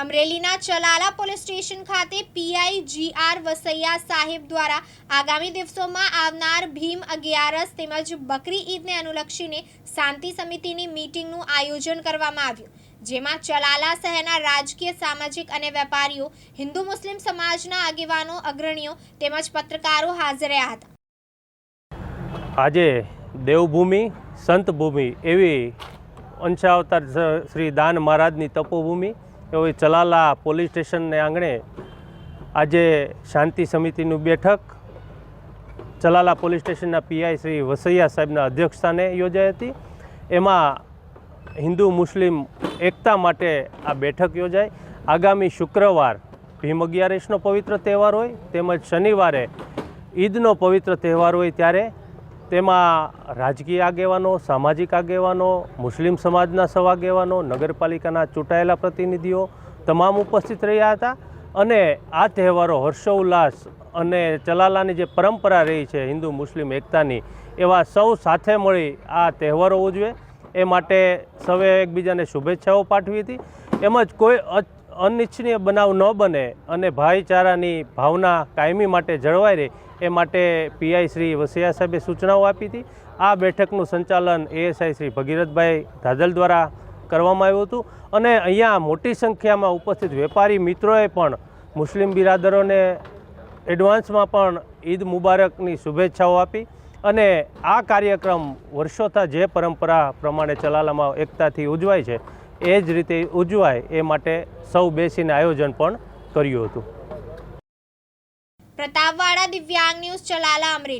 અમરેલીના Chalala police station ખાતે PI GR Vasaiya સાહેબ દ્વારા આગામી દિવસોમાં આવનાર ભીમ અગિયારસ તેમજ બકરી ઈદને અનુલક્ષીને શાંતિ સમિતિની મીટિંગનું આયોજન કરવામાં આવ્યું, જેમાં ચલાલા શહેરના રાજકીય, સામાજિક અને વેપારીઓ, હિન્દુ મુસ્લિમ સમાજના આગેવાનો, અગ્રણીઓ તેમજ પત્રકારો હાજર રહ્યા હતા. આજે દેવભૂમિ, સંતભૂમિ એવી અંશાવતાર શ્રી દાન મહારાજની તપોભૂમિ એવી ચલાલા પોલીસ સ્ટેશનને આંગણે આજે શાંતિ સમિતિનું બેઠક ચલાલા પોલીસ સ્ટેશનના પીઆઈ શ્રી વસૈયા સાહેબના અધ્યક્ષસ્થાને યોજાઈ હતી. એમાં હિન્દુ મુસ્લિમ એકતા માટે આ બેઠક યોજાઈ. આગામી શુક્રવાર ભીમ અગિયારસનો પવિત્ર તહેવાર હોય, તેમજ શનિવારે ઈદનો પવિત્ર તહેવાર હોય ત્યારે તેમાં રાજકીય આગેવાનો, સામાજિક આગેવાનો, મુસ્લિમ સમાજના સૌ આગેવાનો, નગરપાલિકાના ચૂંટાયેલા પ્રતિનિધિઓ તમામ ઉપસ્થિત રહ્યા હતા અને આ તહેવારો હર્ષોલ્લાસ અને ચલાલાની જે પરંપરા રહી છે હિન્દુ મુસ્લિમ એકતાની, એવા સૌ સાથે મળી આ તહેવારો ઉજવે. એ માટે સૌએ એકબીજાને શુભેચ્છાઓ પાઠવી હતી. એમજ કોઈ અ- અનિચ્છનીય બનાવ ન બને અને ભાઈચારાની ભાવના કાયમી માટે જળવાઈ રહે, એ માટે પીઆઈ શ્રી વસૈયા સાહેબે સૂચનાઓ આપી હતી. આ બેઠકનું સંચાલન એએસઆઈ શ્રી ભગીરથભાઈ ધાદલ દ્વારા કરવામાં આવ્યું હતું અને અહીંયા મોટી સંખ્યામાં ઉપસ્થિત વેપારી મિત્રોએ પણ મુસ્લિમ બિરાદરોને એડવાન્સમાં પણ ઈદ મુબારકની શુભેચ્છાઓ આપી અને આ કાર્યક્રમ વર્ષોથી જે પરંપરા પ્રમાણે ચલાલામાં એકતાથી ઉજવાય છે એ જ રીતે ઉજવાય એ માટે સૌ બેસીને આયોજન પણ કર્યું હતું. પ્રતાપવાડા દિવ્યાંગ ન્યૂઝ, ચલાલા અમરેલી.